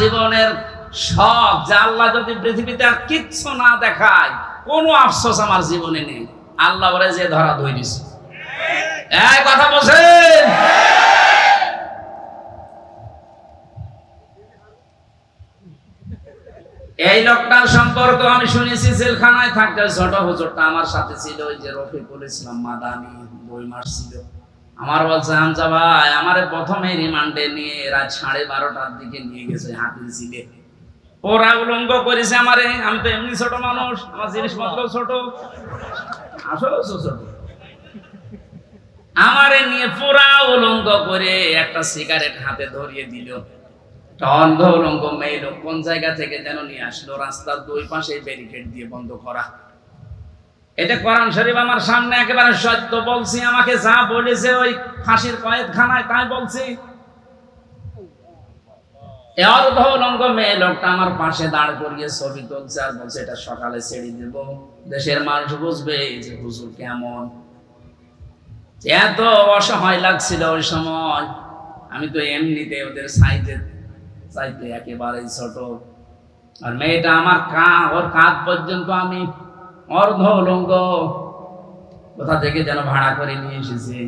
জীবনের শখ যে আল্লাহ যদি পৃথিবীতে আর কিচ্ছু না দেখায়, কোনো আফসোস আমার জীবনে নেই। আল্লাহ বলে যে ধরা ধরিস এই কথা বলছেন? এই লোকটার সম্পর্ক আমি শুনেছি, জেলখানায় থাকতে ছোট হুজুরটা আমার সাথে ছিল, ওই যে রফিকুল ইসলাম মাদানি দুই মাস ছিল। আমার বলছে হামজা ভাই, আমারে প্রথমে রিমান্ডে নিয়ে রাত সাড়ে বারোটার দিকে নিয়ে গেছে হাতির ছিলে ওরা উলঙ্গ করেছে আমারে, আমি তো এমনি ছোট মানুষ, আমার জিনিসপত্র ছোট। আসলে ছোট। আমারে নিয়ে পুরা উলঙ্গ করে একটা সিগারেট হাতে ধরিয়ে দিল। অন্ধ উলঙ্গ মেয়ে কোন জায়গা থেকে যেন নিয়ে আসলো, রাস্তার দুই পাশে ব্যারিকেড দিয়ে বন্ধ করা। এটা কোরআন শরীফ আমার সামনে একেবারে সত্য। বলছি, আমাকে যা বলেছে ওই ফাঁসির কয়েদখানায় তাই বলছি। মেয়ে লোকটা আমার পাশে দাঁড় করিয়ে ছবি তুলছে আর বলছে, এটা সকালে দেশের মানুষ বুঝবে যে কেমন। এত অসহায় লাগছিল ওই সময়। আমি তো এমনিতে ওদের সাইজে চাইতে একেবারেই ছোট। আর মেয়েটা আমার কা, ওর কাঁধ পর্যন্ত আমি অর্ধ উলঙ্গ কোথা থেকে যেন ভাড়া করে নিয়ে এসেছি।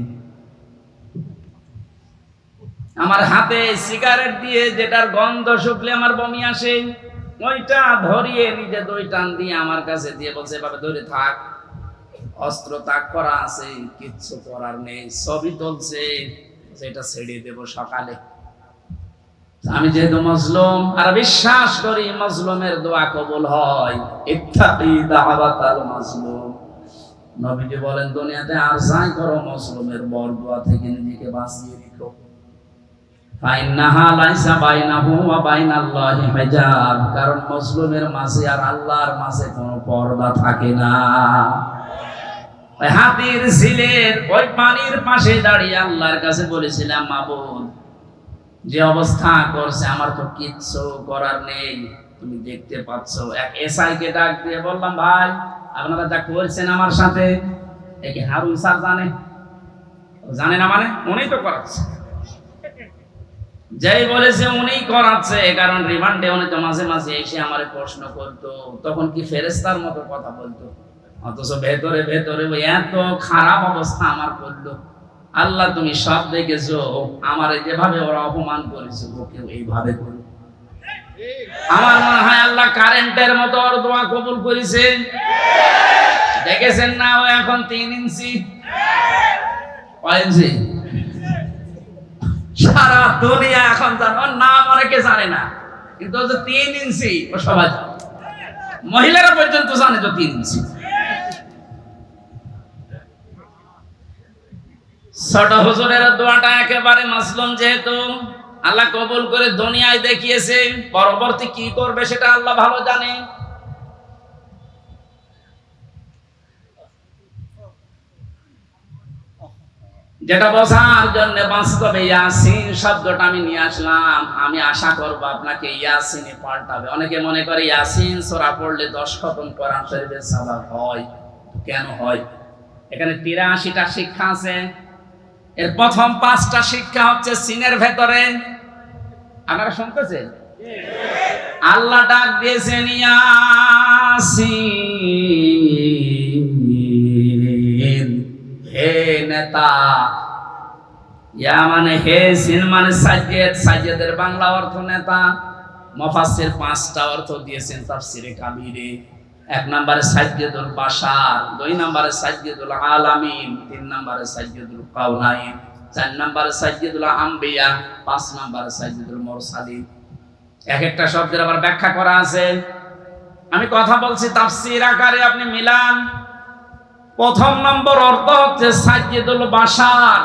আমার হাতে সিগারেট দিয়ে যেটার গন্ধ শুকলে আমার বমি আসে, ওইটা ধরিয়ে নিজে দই টান দিয়ে আমার কাছে দিয়ে বলছে, এভাবে ধরে থাক। অস্ত্র তাক করা আছে, কিচ্ছু করার নেই ছবি তুলছে সেটা ছেড়ে দেব সকালে। আমি যেহেতু মজলুম, আর বিশ্বাস করি মজলুমের দোয়া কবুল হয়। বলেন, দুনিয়াতে আর যাই করো মজলুমের বর দোয়া থেকে নিজেকে বাঁচিয়ে কারণ মাঝে আর আল্লাহর মাঝে কোনো পর্দা থাকে না। হাতির ঝিলের, ওই পানির পাশে দাঁড়িয়ে আল্লাহর কাছে বলেছিলাম, মাবুদ যে অবস্থা করছে, আমার তো কিচ্ছু করার নেই। তুমি দেখতে পাচ্ছ, এক এসআই কে ডাক দিয়ে বললাম, ভাই, আপনারা যা করছেন আমার সাথে একে হারুন স্যার জানে? জানে না মানে উনি তো করাচ্ছে। যেই বলেছে উনি করাচ্ছে কারণ রিমান্ডে উনি তো মাঝে মাঝে এসে আমার প্রশ্ন করতো। তখন কি ফেরেস্তার মতো কথা বলতো? অথচ ভেতরে ভেতরে এত খারাপ অবস্থা আমার করল আল্লাহ তুমি সব দেখেছ আমার যেভাবে ওরা অপমান করেছে ওকেও এইভাবে করো আমার মনে হয় আল্লাহ কারেন্টের মতো ওর দোয়া কবুল করেছে। দেখেছেন না ও এখন তিন ইঞ্চি? ইঞ্চি? সারা দুনিয়া এখন ওর নাম অনেকে জানে না, কিন্তু তিন ইঞ্চি, ও সবাই মহিলারা পর্যন্ত জানে তো তিন ইঞ্চি। ছোট হুজুরের দোয়াটা একেবারে মাসলুম যেহেতু আল্লাহ কবুল করে দুনিয়ায় দেখিয়েছে, পরবর্তী কি করবে সেটা আল্লাহ ভালো জানে। যেটা বোঝার জন্য বাস্তবে ইয়াসিন শব্দটা আমি নিয়ে আসলাম। আমি আশা করব আপনাকে ইয়াসিনে পাল্টাবে। অনেকে মনে করে ইয়াসিন সোরা পড়লে দশ খতম কোরআন শরীফের সাবাব হয়। কেন হয়? এখানে তিরাশিটা শিক্ষা আছে। এর প্রথম পাঁচটা শিক্ষা হচ্ছে সিনের ভেতরে। আপনারা শুনতেছেন? আল্লাহ ডাক দিয়েছেন হে নেতা। ইয়া মানে হে সিন মানে সাজ্জেদ। সাজ্জেদের বাংলা অর্থ নেতা। মফাসির পাঁচটা অর্থ দিয়েছেন তাফসিরে কাবিরে। এক নম্বরে সাজ্জেদুল বাশার, দুই নম্বরে সাজ্জেদুল আলামিন, তিন নম্বরে সাজ্জেদুল কাউনাইন চার নম্বরে সাজ্জেদুল আম্বিয়া, পাঁচ নম্বরে সাজ্জেদুল মুরসালিন। এক একটা শব্দের আবার ব্যাখ্যা করা আছে। আমি কথা বলছি তাফসির আকারে, আপনি মিলান। প্রথম নম্বর অর্থ হচ্ছে সাজ্জেদুল বাশার।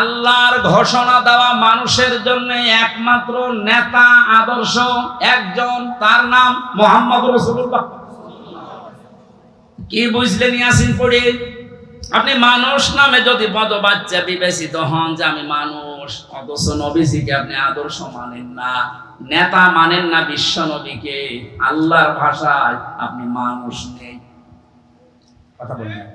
আল্লাহর ঘোষণা দেওয়া মানুষের জন্য একমাত্র নেতা, আদর্শ, একজন, তার নাম মোহাম্মদ রসুল্লাহ কি বুঝলেন ইয়াসিন পড়ে? আপনি মানুষ নামে যদি পদ বাচ্চা বিবেচিত হন যে আমি মানুষ, অথচ নবীজিকে আপনি আদর্শ মানেন না, নেতা মানেন না বিশ্ব নবীকে, আল্লাহর ভাষায় আপনি মানুষ নেই। কথা বলবেন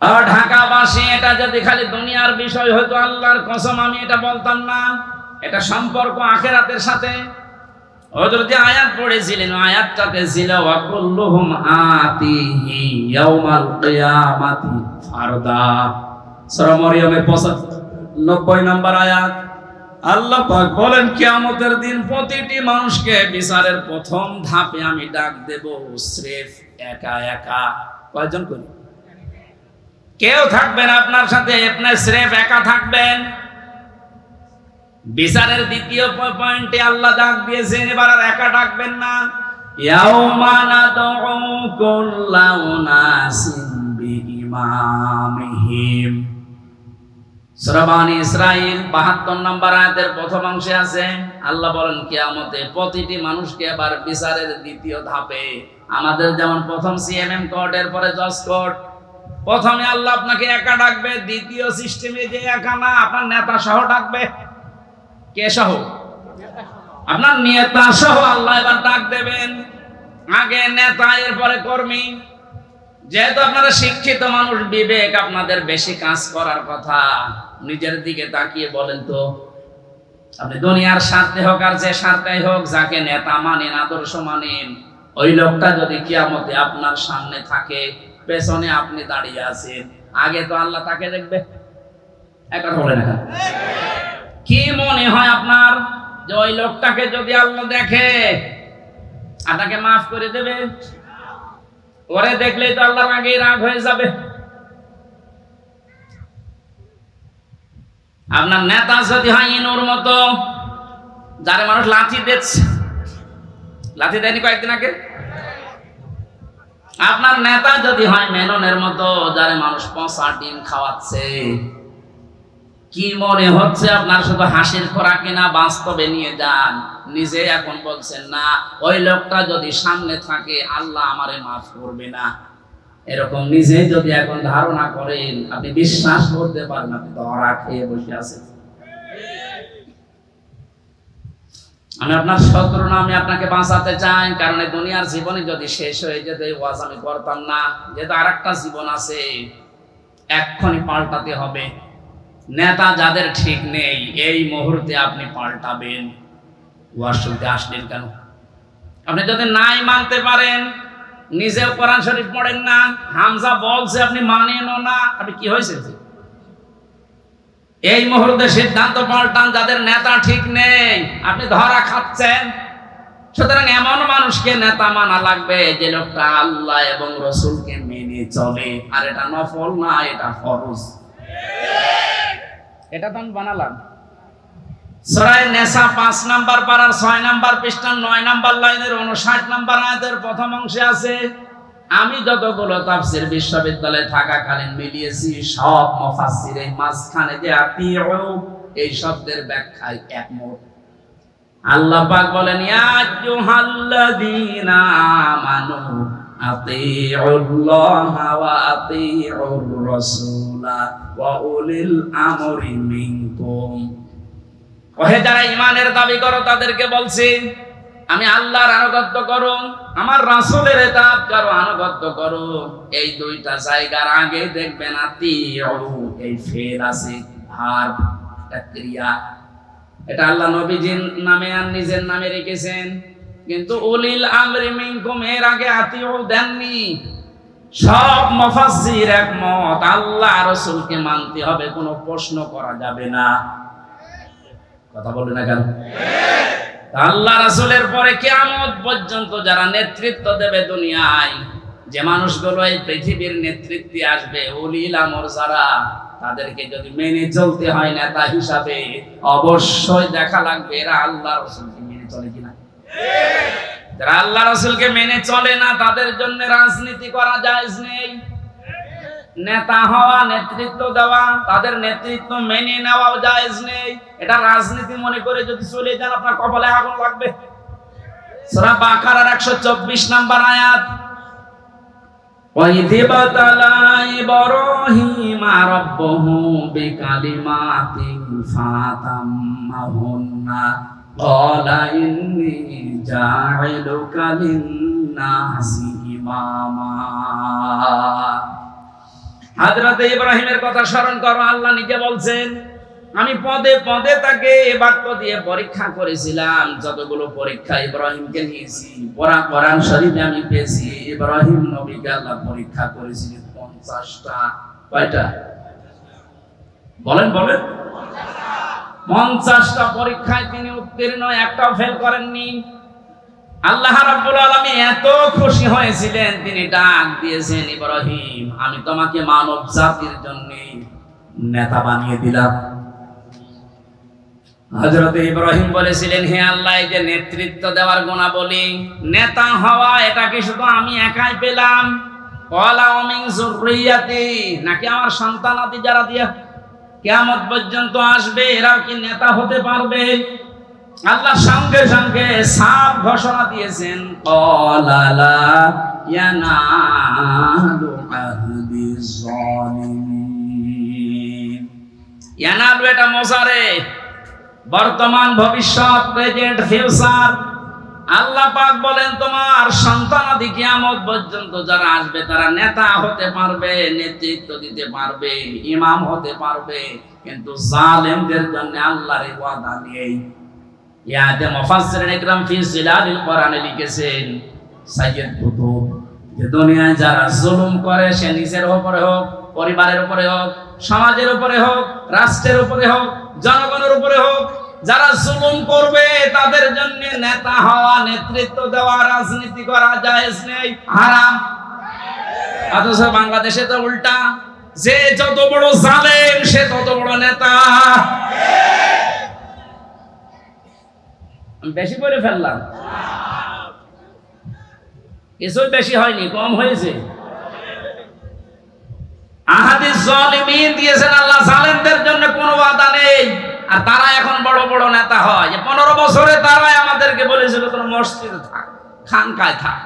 আর ঢাকাবাসী, এটা যদি খালি দুনিয়ার বিষয় হয়তো আল্লাহর কসম, আমি এটা বলতাম না। এটা সম্পর্ক আখেরাতের সাথে। হযরত আয়াত পড়েছিলেন, আয়াতটাতে ছিল, ওয়াকুল্লুহুম আতিহি ইয়াউমাল কিয়ামাতি ফারদা। সূরা মরিয়মের 95 নম্বর আয়াত, আল্লাহ পাক বলেন, কিয়ামতের দিন প্রতিটি মানুষকে বিচারের প্রথম ধাপে আমি ডাক দেব, স্রেফ একা একা। কয়জন করি কেউ থাকবেন আপনার সাথে, আপনার স্রেফ একা থাকবেন। বিচারের দ্বিতীয় পয়েন্টে আল্লাহ ডাক দিয়েছেন, এবার আর একা ডাকবেন না। ইসরাইল 72 নম্বর আছে, আল্লাহ প্রতিটি মানুষকে দ্বিতীয় ধাপে। আমাদের যেমন প্রথম সিএমএম কোর্ট, এরপরে জজ কোর্ট। প্রথমে আল্লাহ আপনাকে একা ডাকবে, দ্বিতীয় সিস্টেমে যে একা না, আপনার নেতা সহ ডাকবে। কে সহ? আপনার নেতা সহ আল্লাহ এবার ডাক দেবেন। আগে নেতা, এরপরে কর্মী। যেহেতু আপনারা শিক্ষিত মানুষ, বিবেক আপনাদের বেশি কাজ করার কথা। নিজের দিকে তাকিয়ে বলেন তো, আপনি দুনিয়ার স্বার্থে হোক আর যে স্বার্থেই হোক, যাকে নেতা মানেন, আদর্শ মানেন, ওই লোকটা যদি কিয়ামতে আপনার সামনে থাকে, পেছনে আপনি দাঁড়িয়ে আছেন, আগে তো আল্লাহ তাকে দেখবে। একটা বলেন এখন। কি মনে হয় আপনার? যে ওই লোকটাকে যদি আল্লাহ দেখে আপনাকে মাফ করে দেবে? ওরে দেখলেই তো আল্লাহর আগে রাগ হয়ে যাবে। আপনার নেতা যদি হয় ইনুর মতো, যারে মানুষ লাঠি দিচ্ছে। লাঠি দেয়নি কয়েকদিন আগে? আপনার নেতা যদি হয় মেননের মতো, যারে মানুষ পচা ডিম খাওয়াচ্ছে কি মনে হচ্ছে আপনার শুধু হাসির খোরাক কিনা বাস্তবে নিয়ে যান? নিজে এখন বলছেন, না, ওই লোকটা যদি সামনে থাকে, আল্লাহ আমারে মাফ করবে না। এরকম নিজে যদি এখন ধারণা করেন, আপনি বিশ্বাস করতে পারেন, আপনি ধরা খেয়ে বসে আছেন। আমি আপনার শত্রু না, আমি আপনাকে বাঁচাতে চাই, কারণ এই দুনিয়ার জীবনে যদি শেষ হয়ে যেত, এই ওয়াজ আমি করতাম না। যেহেতু আর একটা জীবন আছে, এক্ষুনি পাল্টাতে হবে। নেতা যাদের ঠিক নেই, এই মুহূর্তে আপনি পাল্টাবেন। ওয়াজ আসলেন কেন? আপনি যদি নাই মানতে পারেন, নিজেও কোরআন শরীফ পড়েন না, হামজা বলছে আপনি মানেনও না, আপনি কি হয়েছে? এই মুহূর্তে সিদ্ধান্ত পাল্টান, যাদের নেতা ঠিক নেই, আপনি ধরা খাচ্ছেন। সুতরাং এমন মানুষকে নেতা মানা লাগবে, যে লোকটা আল্লাহ এবং রসুলকে মেনে চলে। আর এটা নফল না, এটা ফরজ। এটা তো আমি বানালাম। সরাই নেশা পাঁচ নাম্বার পাড়ার ছয় নাম্বার পৃষ্ঠার নয় নাম্বার লাইনের উনষাট নাম্বার আয়াতের প্রথম অংশে আছে, আমি যতগুলো তাফসির বিশ্ববিদ্যালয়ে থাকাকালীন মিলিয়েছি, সব মুফাসসির এই মাঝখানে যে এই শব্দের ব্যাখ্যায় একমত। আল্লাহ পাক বলেন, ইয়া আইয়ুহাল্লাযীনা আমানু ওয়া আতিউর রাসূলা ওয়া উলিল আমরি মিনকুম। ওহে যারা ইমানের দাবি করো, তাদেরকে বলছি, আমি আল্লাহর আনুগত্য করো, আমার রাসূলের এতাত করো আনুগত্য করো। এই দুইটা জায়গার আগে দেখবেন আতি এই ফেল আছে একটা ক্রিয়া। এটা আল্লাহ নবীজির নামে আর নিজের নামে রেখেছেন। কিন্তু উলিল আমরি মিনকুম, এর আগে আতিউ দেননি। সব মুফাসসির একমত, আল্লাহ রাসূলকে মানতে হবে, কোনো প্রশ্ন করা যাবে না। কথা বলবে না কেন? আল্লাহ রাসূলের পরে কিয়ামত পর্যন্ত যারা নেতৃত্ব দেবে দুনিয়ায়, যে মানুষগুলো এই পৃথিবীর নেতৃত্বে আসবে, উলিল আমর যারা, তাদেরকে যদি মেনে চলতে হয় নেতা হিসাবে, অবশ্যই দেখা লাগবে এরা আল্লাহ রসুলকে মেনে চলে কিনা। যারা আল্লাহ রসুলকে মেনে চলে না তাদের জন্য রাজনীতি করা জায়েজ নেই নেতা হওয়া নেতৃত্ব দেওয়া তাদের নেতৃত্ব মেনে নেওয়াও জায়েজ নেই এটা রাজনীতি মনে করে যদি চলে যান আপনার কপালে আগুন লাগবে সূরা বাকারার 124 নাম্বার আয়াত وَإِذِ ابْتَلَى إِبْرَاهِيمَ رَبُّهُ بِكَلِمَاتٍ فَأَتَمَّهُنَّ قَالَ إِنِّي جَاعِلُكَ لِلنَّاسِ ইমামা হযরত ইব্রাহিমের কথা স্মরণ করো আল্লাহ নিজে বলছেন আমি পদে পদে তাকে এ বাক্য দিয়ে পরীক্ষা করেছিলাম যতগুলো পরীক্ষা ইব্রাহিমকে নিয়েছি পরা কোরআন শরীফে আমি পেয়েছি ইব্রাহিম নবীকে আল্লাহ পরীক্ষা করেছিলেন পঞ্চাশটা কয়টা বলেন বলেন পঞ্চাশটা পরীক্ষায় তিনি উত্তীর্ণ একটাও ফেল করেননি। আল্লাহ রাব্বুল আলামিন এত খুশি হয়েছিলেন, তিনি ডাক দিয়েছেন, ইব্রাহিম, আমি তোমাকে মানব জাতির জন্য নেতা বানিয়ে দিলাম। হযরত ইব্রাহিম বলেছিলেন, হে আল্লাহ যে নেতৃত্ব দেওয়ার গুণাবলী, নেতা হওয়া, এটা কি শুধু আমি একাই পেলাম? কলা অমিন জুররিয়াতি, নাকি আমার সন্তানাদি যারা দিয়া কিয়ামত পর্যন্ত আসবে, এরাও কি নেতা হতে পারবে? আল্লাহ সঙ্গে সঙ্গে সাপ ঘোষণা দিয়েছেন এটা বর্তমান ভবিষ্যৎ, প্রেজেন্ট, ফিউচার আল্লাহ পাক বলেন, তোমার সন্তানাদি কিয়ামত পর্যন্ত যারা আসবে, তারা নেতা হতে পারবে, নেতৃত্ব দিতে পারবে, ইমাম হতে পারবে, কিন্তু জালেমদের জন্য আল্লাহর ওয়াদা নেই। ইয়াতে মুফাসসিরিন ইকরাম ফি জিলালিল কোরআনে লিখেছেন, সাইয়্যিদ কুতুব, যে দুনিয়ায় যারা জুলুম করে, সে নিজের উপরে হোক, পরিবারের উপরে হোক, সমাজের উপরে হোক, রাষ্ট্রের উপরে হোক, জনগণের উপরে হোক যারা জুলুম করবে, তাদের জন্য নেতা হওয়া, নেতৃত্ব দেওয়া, রাজনীতি করা জায়েজ নেই। হারাম। অথচ বাংলাদেশে তো উল্টা। যে যত বড় জালেম, সে তত বড় নেতা। বেশি করে ফেললাম। কিছু বেশি হয়নি, কম হয়েছে। আহাদিস জালিমিন দিয়েছেন, আল্লাহ জালেমদের জন্য কোনো বাধা নেই। আর তারা এখন বড় বড় নেতা হয়। যে পনেরো বছরে তারাই আমাদেরকে বলেছিল, তোর মসজিদে থাক, খানকায় থাক।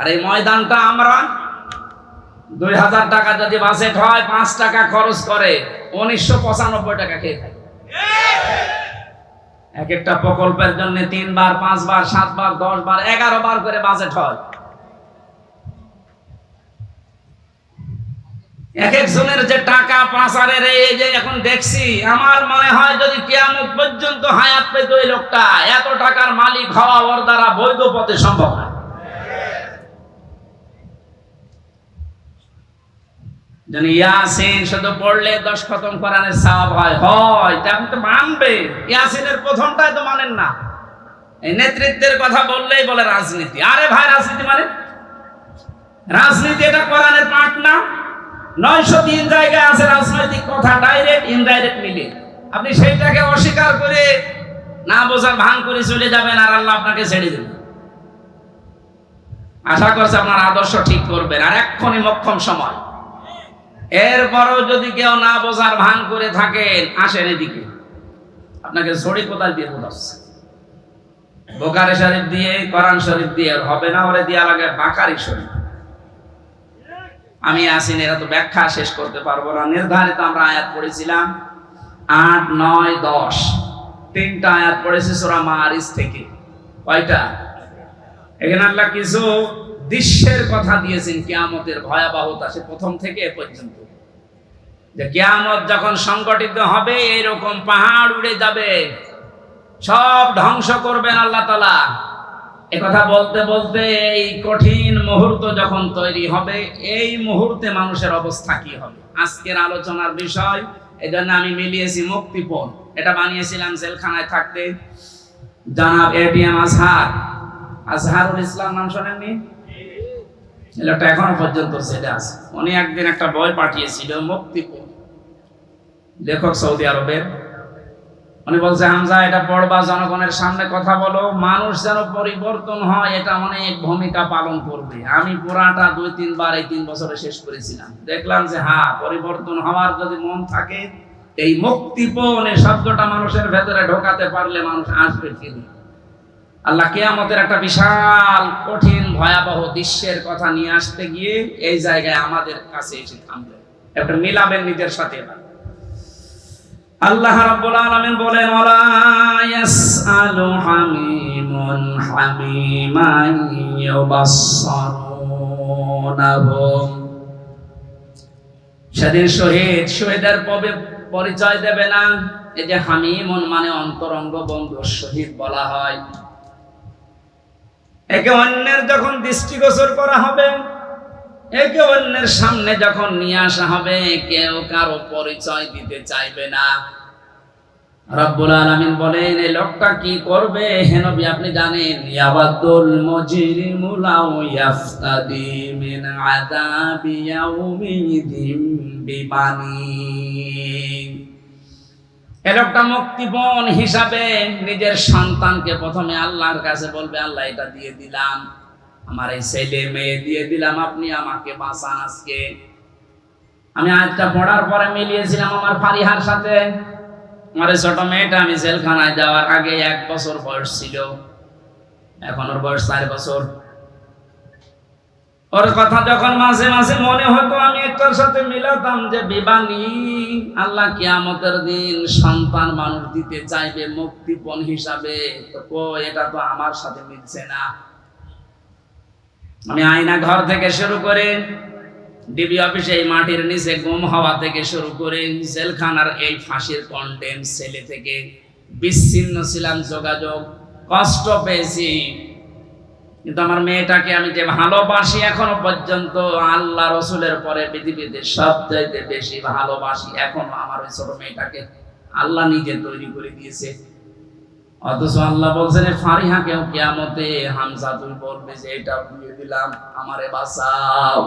আর এই ময়দানটা আমরা দুই হাজার টাকা যদি বাজেট হয়, পাঁচ টাকা খরচ করে, উনিশশো পঁচানব্বই টাকা খেয়ে থাকে। এক একটা প্রকল্পের জন্য তিনবার, পাঁচবার, সাতবার দশ বার এগারো বার করে বাজেট হয়। এক একজনের যে টাকা পাচারের এই যে এখন দেখছি, আমার মনে হয় যদি কিয়ামত পর্যন্ত হায়াত পেত এই লোকটা, এত টাকার মালিক হওয়া ওর দ্বারা বৈধ পথে সম্ভব না। যেন ইয়াসিন শুধু পড়লে দশ খতম কোরআনের সাহাব হয় হয়, তা আপনি তো মানবে। ইয়াসিনের প্রথমটাই তো মানেন না। এই নেতৃত্বের কথা বললেই বলে রাজনীতি। আরে ভাই, রাজনীতি মানে? রাজনীতি এটা কোরআনের পাঠ না। নয়শো তিন জায়গায় আছে রাজনৈতিক কথা ডাইরেক্ট ইনডাইরেক্ট মিলে। আপনি সেইটাকে অস্বীকার করে না বোঝার ভান করে চলে যাবেন আর আল্লাহ আপনাকে ছেড়ে দেবেন আশা করছে আপনার আদর্শ ঠিক করবেন। আর এক্ষণি মক্ষম সময়। এরপরও যদি কেউ না বোঝার ভান করে থাকেন, আসেন এদিকে। আপনাকে ছড়ি কোদাল দিয়ে বোঝাচ্ছে। বোকারে শরীফ দিয়ে, কোরআন শরীফ দিয়ে হবে না ওরে দিয়া লাগে বাকারি শরীফ। আমি আসিন, এরা তো ব্যাখ্যা শেষ করতে পারব না। নির্ধারিত আমরা আয়াত পড়েছিলাম আট, নয়, দশ। তিনটা আয়াত পড়েছি সোরা মারিস থেকে। কয়টা? এখানে আল্লাহ কিছু দৃশ্যের কথা দিয়েছেন কেয়ামতের ভয়াবহতা, সে প্রথম থেকে এ পর্যন্ত। যে কেয়ামত যখন সংগঠিত হবে এরকম পাহাড় উড়ে যাবে। সব ধ্বংস করবেন আল্লাহ তালা কথা বলতে বলতে এই কঠিন মুহূর্ত যখন তৈরি হবে, এই মুহূর্তে মানুষের অবস্থা কি হবে? আজকের আলোচনার বিষয় এই জন্য আমি মিলিয়েছি মুক্তিপণ। এটা বানিয়েছিলাম জেলখানায় থাকতে। জানাব এটিএম আজহার। আজহারুল ইসলাম নাম শোনেননি? ছেলেটা এখনও পর্যন্ত ছেলে আছে। উনি একদিন একটা বই পাঠিয়েছিল, মুক্তিপণ। লেখক সৌদি আরবের। উনি বলছে, হামজা, এটা পড়বা, জনগণের সামনে কথা বলো। মানুষ যেন পরিবর্তন হয়, এটা অনেক ভূমিকা পালন করবে। আমি পুরাটা দুই, তিনবার এই তিন বছরে শেষ করেছিলাম। দেখলাম যে হ্যাঁ পরিবর্তন হওয়ার যদি মন থাকে, এই মুক্তিপণ এই শব্দটা মানুষের ভেতরে ঢোকাতে পারলে মানুষ আসবে ফিরে। আল্লাহ কেয়ামতের একটা বিশাল, কঠিন, ভয়াবহ দৃশ্যের কথা নিয়ে আসতে গিয়ে এই জায়গায় আমাদের কাছে এসে থামবে একটা মিলাবেন নিজের সাথে এবার। আল্লাহ রাব্বুল আলামিন বলেন, ওয়ালা ইয়াসআলু হামিমুন হামিমান ইউবাসসারুনাহুম সেদিন শহীদ শহীদের পবে, পরিচয় দেবে না। এই যে হামিমন মানে অন্তরঙ্গ বন্ধু শহীদ বলা হয়। একে অন্যের যখন দৃষ্টিগোচর করা হবে একে অন্যের সামনে যখন নিয়ে আসা হবে, কেউ কারও পরিচয় দিতে চাইবে না। রব্বুল আলামিন বলেন এই লোকটা কি করবে? হে আপনি জানেন, ইয়াবাদুল মুজরিমু লাউ ইয়াফতাদি মিন আযাবি ইয়াউমিদিন বিবানি এ লোকটা মুক্তিপণ হিসাবে নিজের সন্তানকে প্রথমে আল্লাহর কাছে বলবে, আল্লাহ এটা দিয়ে দিলাম। আমার এই ছেলে মেয়ে দিয়ে দিলাম আপনি আমাকে বাঁচান আজকে। আমি আজটা পড়ার পরে মিলিয়েছিলাম আমার ফারিহার সাথে। আমার ছোট মেয়েটা আমি জেলখানায় যাওয়ার আগে এক বছর বয়স ছিল। এখন ওর বয়স চার বছর। ওর কথা যখন মাঝে মাঝে মনে হতো, আমি একটার সাথে মিলাতাম যে বিবানী আল্লাহ কিয়ামতের দিন সন্তান মানুষ দিতে চাইবে মুক্তিপণ হিসাবে। তো এটা তো আমার সাথে মিলছে না। আমি আয়না ঘর থেকে শুরু করে ডিবি অফিসে এই মাটির নিচে গুম হওয়া থেকে শুরু করে জেলখানার এই ফাঁসির কন্টেন্ট ছেলে থেকে বিচ্ছিন্ন ছিলাম যোগাযোগ, কষ্ট পেয়েছি। কিন্তু আমার মেয়েটাকে আমি যে ভালোবাসি এখনও পর্যন্ত, আল্লাহ রসুলের পরে পৃথিবীতে সবচাইতে বেশি ভালোবাসি এখনও আমার ওই ছোট মেয়েটাকে আল্লাহ নিজে তৈরি করে দিয়েছে। অথচ আল্লাহ বলছেন ফারিহা কেউ কেয়ামতে হামজা তুই বলবে যে এটা দিয়ে দিলাম, আমারে বাঁচাও।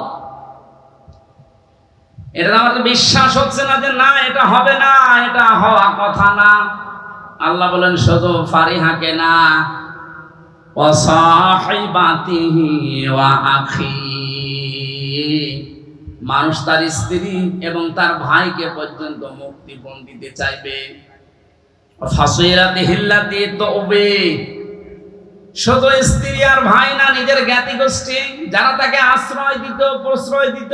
এটা আমার বিশ্বাস হচ্ছে না যে না, এটা হবে না, এটা হওয়া কথা না। আল্লাহ বলেন, শুধু ফারিহাকে না মানুষ তার স্ত্রী এবং তার ভাইকে পর্যন্ত মুক্তিপণ দিতে চাইবে। শুধু স্ত্রী আর ভাই না, নিজের জ্ঞাতি গোষ্ঠী, যারা তাকে আশ্রয় দিত, প্রশ্রয় দিত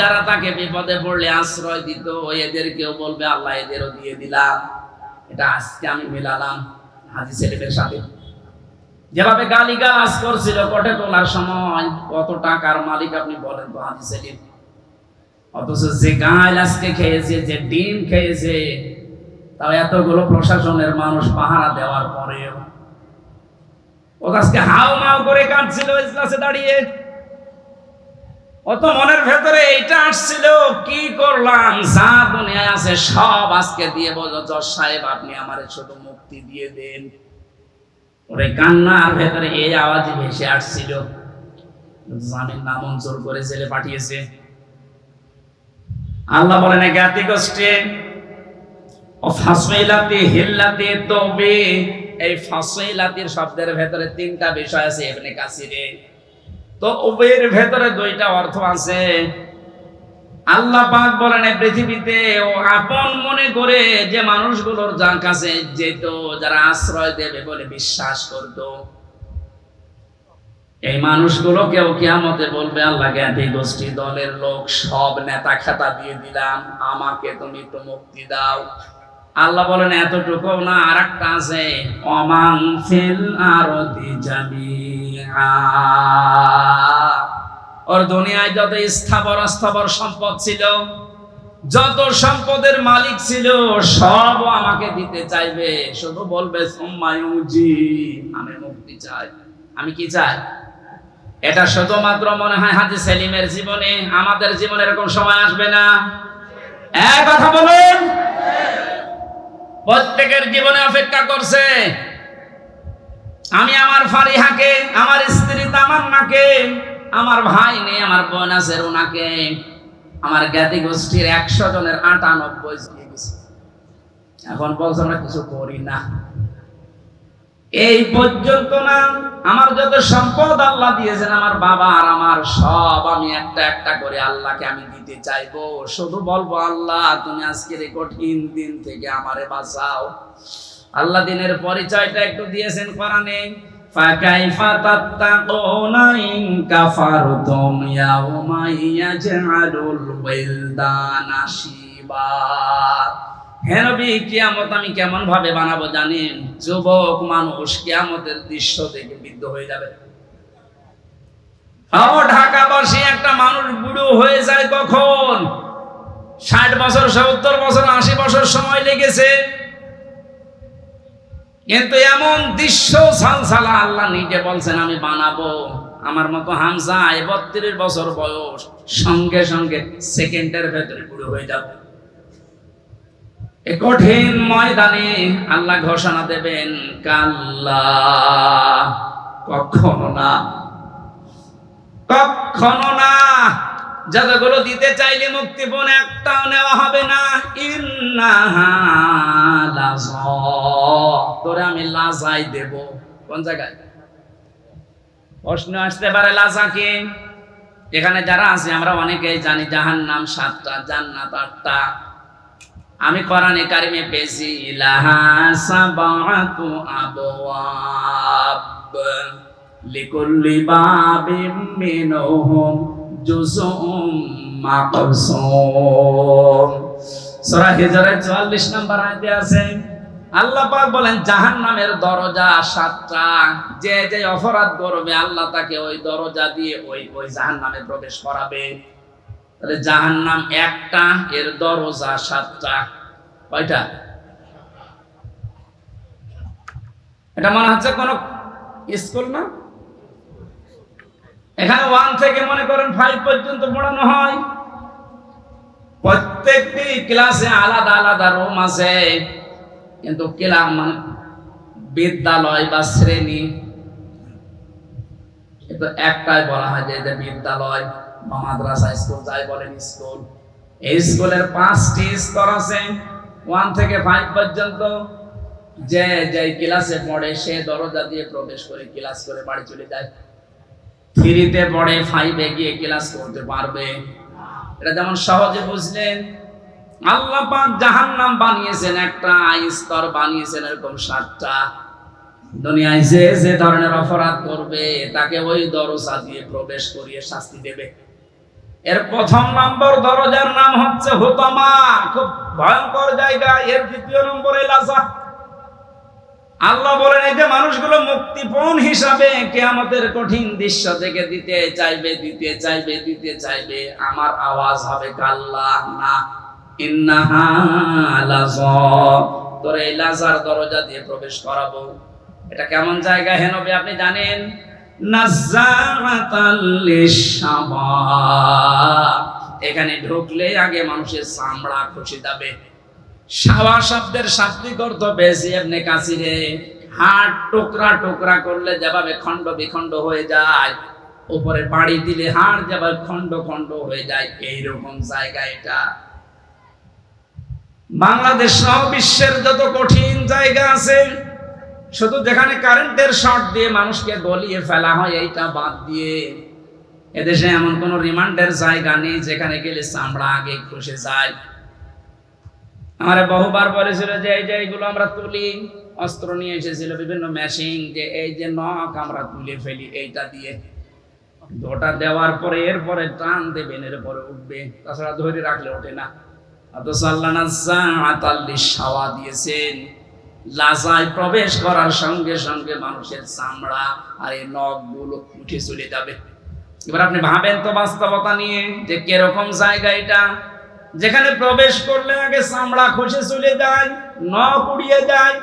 যারা তাকে বিপদে পড়লে আশ্রয় দিত বলবে, আল্লাহ এদেরও দিয়ে দিলাম। এটা আজকে আমি মেলালাম হাজি সেলিমের সাথে। যেভাবে গালি গালাজ করছিল কটে তোলার সময়, কত টাকার মালিক আপনি বলেন তো হাজি সেলিম? অথচ যে গাল আজকে খেয়েছে, যে ডিম খেয়েছে, তাও এতগুলো প্রশাসনের মানুষ পাহারা দেওয়ার পরেও। ও আজকে হাও মাও করে কাঁদছিল ইজলাসে দাঁড়িয়ে। অত মনের ভেতরে এইটা আসছিল, কি করলাম? যা দুনিয়ায় আছে সব আজকে দিয়ে বলো, জজ সাহেব, আপনি আমার শুধু মুক্তি দিয়ে দেন। ওরে কান্নার ভেতরে এই আওয়াজ ভেসে আসছিল। জামিন নামঞ্জুর করে জেলে পাঠিয়েছে। আল্লাহ বলেন জ্ঞাতি গোষ্ঠী, ও ফাসইলাতি হিল্লাতি, তবে, এই ফাসইলাতির শব্দের ভেতরে তিনটা বিষয় আছে এমনি কাসিরে তো ওবের ভেতরে দুইটা অর্থ আছে। আল্লাহ পাক বলেন এই পৃথিবীতে ও আপন মনে করে যে মানুষগুলোর যার কাছে যেত, যারা আশ্রয় দেবে বলে বিশ্বাস করত এই মানুষগুলোকেও কিয়ামতে বলবে, আল্লাহ জ্ঞাতি গোষ্ঠী দলের লোক, সব নেতা খেতা দিয়ে দিলাম, আমাকে তুমি একটু মুক্তি দাও। আল্লাহ বলেন এতটুকু না আর একটা আছে অমাং ফিল জামিআ। ওর দুনিয়ায় যত স্থাবর অস্থাবর সম্পদ ছিল, যত সম্পদের মালিক ছিল সব আমাকে দিতে চাইবে। শুধু বলবে সোম্মায়ুজি আমি মুক্তি চাই। আমি কি চাই? এটা শুধুমাত্র মনে হয় হাজি সেলিমের জীবনে, আমাদের জীবনে এরকম সময় আসবে না। এক কথা বলুন। প্রত্যেকের জীবনে অপেক্ষা করছে। আমি আমার ফারিহাকে, আমার স্ত্রী তামান্নাকে, আমার ভাই নেই আমার বোন আছে রুনাকে, আমার জ্ঞাতি গোষ্ঠীর একশো জনের আটানব্বই এখন বলছে আমরা কিছু করি না। এই পর্যন্ত না আমার যত সম্পদ আল্লাহ দিয়েছেন আমার বাবা আর আমার সব আমি একটা একটা করে আল্লাহকে আমি দিতে চাইবো শুধু বলবো আল্লাহ তুমি আজকের এই কঠিন দিন থেকে আমারে বাঁচাও আল্লাহ দিনের পরিচয়টা একটু দিয়েছেন কোরআনে فكيف تتقون إن كفرتم يوما يجعل الولدان شيبا হে নবী, কিয়ামত আমি কেমন ভাবে বানাবো জানেন? যুবক মানুষ কিয়ামতের দৃশ্য দেখে বিদ্ধ হয়ে যাবে। ও ঢাকাবাসী, একটা মানুষ বুড়ো হয়ে যায় কখন? ষাট বছর, সত্তর বছর, আশি বছর সময় লেগেছে। কিন্তু এমন দৃশ্য সালসালা আল্লাহ নিজে বলছেন, আমি বানাবো। আমার মতো হামসা বত্রিশ বছর বয়স, সঙ্গে সঙ্গে সেকেন্ডের ভেতরে বুড়ো হয়ে যাবে। কঠিন ময়দানে আল্লাহ ঘোষণা দেবেন, কাল্লা। কখনো না। কখনো না। যতগুলো দিতে চাইলে মুক্তিপণ একটাও নেওয়া হবে না। তোরে আমি লাজাই দেব। কোন জায়গায়? প্রশ্ন আসতে পারে, লাজা লাজাকে এখানে যারা আছে, আমরা অনেকেই জানি জাহান নাম সাতটা, জান্নাত আটটা। আমি কোরআনে কারিমে পেয়েছি লাহা সাবাতু আবওয়াব। লিকুল্লি বাবিম মিনহুম জুজুম মাকসুম। সূরা হিজরের 44 নম্বর আয়াতে আছে, আল্লাহ পাক বলেন, জাহান্নামের দরজা সাতটা, যে যে অপরাধ করবে, আল্লাহ তাকে ওই দরজা দিয়ে ওই ওই জাহান্নামে প্রবেশ করাবে। তাহলে জাহান্নাম একটা, এর দরজা সাতটা। কয়টা? এটা মনে হচ্ছে কোন স্কুল না? এখানে ওয়ান থেকে মনে করেন ফাইভ পর্যন্ত পড়ানো হয়। প্রত্যেকটি ক্লাসে আলাদা আলাদা রুম আছে। কিন্তু ক্লাস মানে বিদ্যালয় বা শ্রেণি। একটাই বলা হয় যে বিদ্যালয়। মাদ্রাসা, স্কুল, যাই বলেন স্কুল। এই স্কুলের পাঁচটি স্তর আছে। ওয়ান থেকে ফাইভ পর্যন্ত যে যে ক্লাসে পড়ে, সে দরজা দিয়ে প্রবেশ করে ক্লাস করে বাড়ি চলে যায়। থ্রিতে পড়ে, ফাইভে গিয়ে ক্লাস করতে পারবে। এটা যেমন সহজে বুঝলেন। আল্লাহ পাক জাহান্নাম বানিয়েছেন, একটা আই স্তর বানিয়েছেন এরকম সাতটা। দুনিয়ায় যে যে ধরনের অপরাধ করবে, তাকে ওই দরজা দিয়ে প্রবেশ করিয়ে শাস্তি দেবে। এর প্রথম নম্বর দরজার নাম হচ্ছে হুতমা। খুব ভয়ঙ্কর জায়গা। এর দ্বিতীয় নম্বরে লাজা। আল্লাহ বলেন, এই যে মানুষগুলো মুক্তিপণ হিসাবে কেয়ামতের কঠিন দৃশ্য থেকে দিতে চাইবে দিতে চাইবে দিতে চাইবে, আমার আওয়াজ হবে কাল্লা, না। ইন্নাহা লাযা তোর এই লাজার দরজা দিয়ে প্রবেশ করাবো। এটা কেমন জায়গা হেনবে আপনি জানেন? এখানে ঢুকলে আগে মানুষের চামড়া খসে যাবে। সাওয়া শব্দের শাব্দিক অর্থ বেশি, এমনি কাছিরে হাট টুকরা টুকরা করলে যেভাবে খণ্ড বিখণ্ড হয়ে যায় উপরে বাড়ি দিলে হাড় যেভাবে খণ্ড খণ্ড হয়ে যায়, এইরকম জায়গা এটা। বাংলাদেশ সহ বিশ্বের যত কঠিন জায়গা আছে শুধু যেখানে কারেন্টের শর্ট দিয়ে মানুষকে গলিয়ে ফেলা হয়, এইটা বাদ দিয়ে এদেশে এমন কোন রিমান্ডের জায়গা নেই যেখানে গেলে চামড়া আগে খসে যায়। আমার বহুবার বলেছিল যে এই যে এইগুলো আমরা তুলি, অস্ত্র নিয়ে এসেছিল বিভিন্ন মেশিন যে এই যে নখ আমরা তুলে ফেলি, এইটা দিয়ে। ওটা দেওয়ার পরে এরপরে টান দেবেন এরপরে উঠবে। তাছাড়া ধরে রাখলে ওঠে না। অথচ আল্লাহ সাওয়া দিয়েছেন। লাজায় প্রবেশ করার সঙ্গে সঙ্গে মানুষের চামড়া আর এই নখগুলো উঠে চলে যাবে। এবার আপনি ভাবেন তো বাস্তবতা নিয়ে যে কীরকম জায়গা এটা? যেখানে প্রবেশ করলে আগে চামড়া খসে চলে যায়, নখ উড়িয়ে যায়।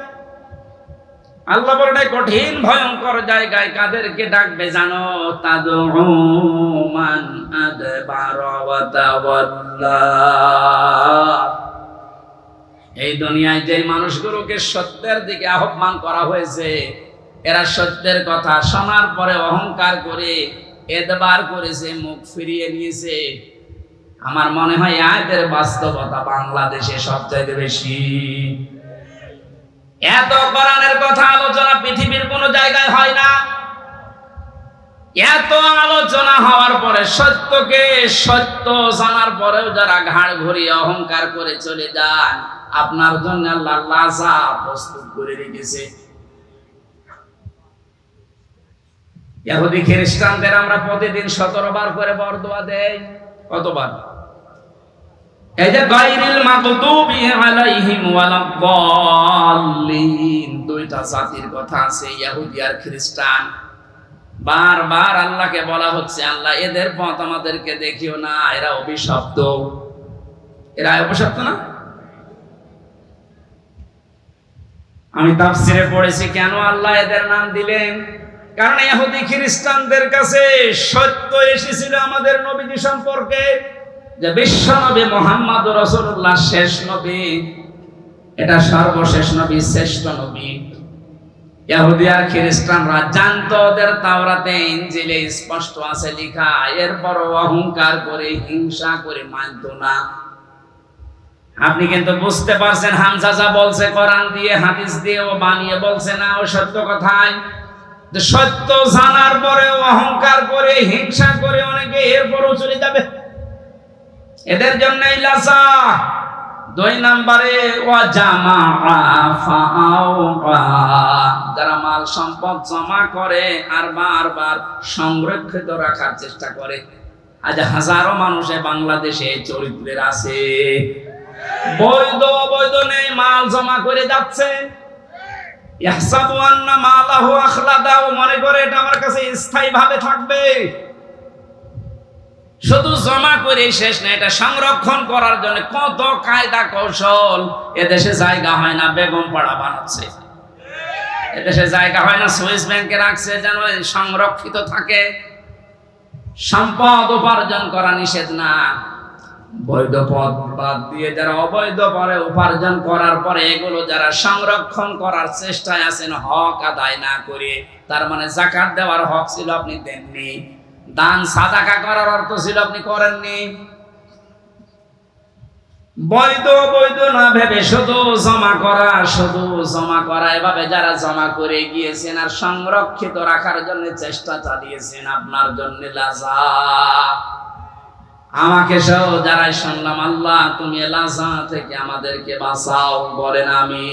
আল্লাহ এই কঠিন, ভয়ঙ্কর জায়গায় কাদেরকে ডাকবে জানো তাদমান আদবার ওয়া তাওয়াল্লা। এই দুনিয়ায় যে মানুষগুলোকে সত্যের দিকে আহ্বান করা হয়েছে, এরা সত্যের কথা শোনার পরে অহংকার করে এদবার করেছে, মুখ ফিরিয়ে নিয়েছে। আমার মনে হয় আয়াতের বাস্তবতা বাংলাদেশে সবচাইতে বেশি। এত কথা আলোচনা পৃথিবীর কোন জায়গায় হয় না। এত আলোচনা হওয়ার পরে সত্যকে সত্য জানার পরেও যারা ঘাড় ঘুরিয়ে অহংকার করে চলে যান, আপনার জন্য আল্লাহ লাজা প্রস্তুত করে রেখেছে। খ্রিস্টানদের আমরা প্রতিদিন সতেরো বার করে বরদোয়া দেই। কতবার? এই যে দুইটা জাতির কথা আছে ইহুদি আর খ্রিস্টান। বারবার আল্লাহকে বলা হচ্ছে, আল্লাহ, এদের পথ আমাদেরকে দেখিও না, এরা অভিশপ্ত। এরা অভিশপ্ত না? আমি তাফসিরে পড়েছি, কেন আল্লাহ এদের নাম দিলেন? কারণ ইহুদি খ্রিস্টানদের কাছে সত্য এসেছিল আমাদের নবীজি সম্পর্কে, যে বিশ্ব নবী মোহাম্মদ রসুল্লাহ শেষ নবী। এটা সর্বশেষ নবী, শ্রেষ্ঠ নবী। ইহুদি আর খ্রিস্টানরা জানতো ওদের তাওরাতে ইনজিলে স্পষ্ট আছে, লেখা এরপর অহংকার করে, হিংসা করে মানত না। আপনি কিন্তু বুঝতে পারছেন, হামজা যা বলছে, কোরআন দিয়ে, হাদিস দিয়ে, ও বানিয়ে বলছে না, ও সত্য কথাই সত্য জানার পরে অহংকার করে, হিংসা করে অনেকে, এরপরও চলে যাবে। এদের জন্যই লাসা দুই নম্বরে ও জামা যারা মাল সম্পদ জমা করে আর বারবার সংরক্ষিত রাখার চেষ্টা করে, আজ হাজারো মানুষে বাংলাদেশে চরিত্রের আছে। বৈধ অবৈধ নেই, মাল জমা করে যাচ্ছে। মনে করে এটা আমার কাছে স্থায়ী ভাবে থাকবে। শুধু জমা করে শেষ না, এটা সংরক্ষণ করার জন্য কত কায়দা কৌশল। এদেশে জায়গা হয় না, বেগম পাড়া বানাচ্ছে। এদেশে জায়গা হয় না, সুইস ব্যাংকে রাখছে যেন সংরক্ষিত থাকে। সম্পদ উপার্জন করা নিষেধ না। বৈধ পথ বাদ দিয়ে যারা অবৈধ পরে উপার্জন করার পরে এগুলো যারা সংরক্ষণ করার চেষ্টায় আছেন, হক আদায় না করে, তার মানে জাকাত দেওয়ার হক ছিল আপনি দেননি। দান সাদাকা করার অর্থ ছিল আপনি করেননি। বৈধ বৈধ না ভেবে শুধু জমা করা, শুধু জমা করা, এভাবে যারা জমা করে গিয়েছেন আর সংরক্ষিত রাখার জন্য চেষ্টা চালিয়েছেন, আপনার জন্য আমাকে সহ যারাই শুনলাম, আল্লাহ তুমি লাজা থেকে আমাদেরকে বাঁচাও, বলেন আমি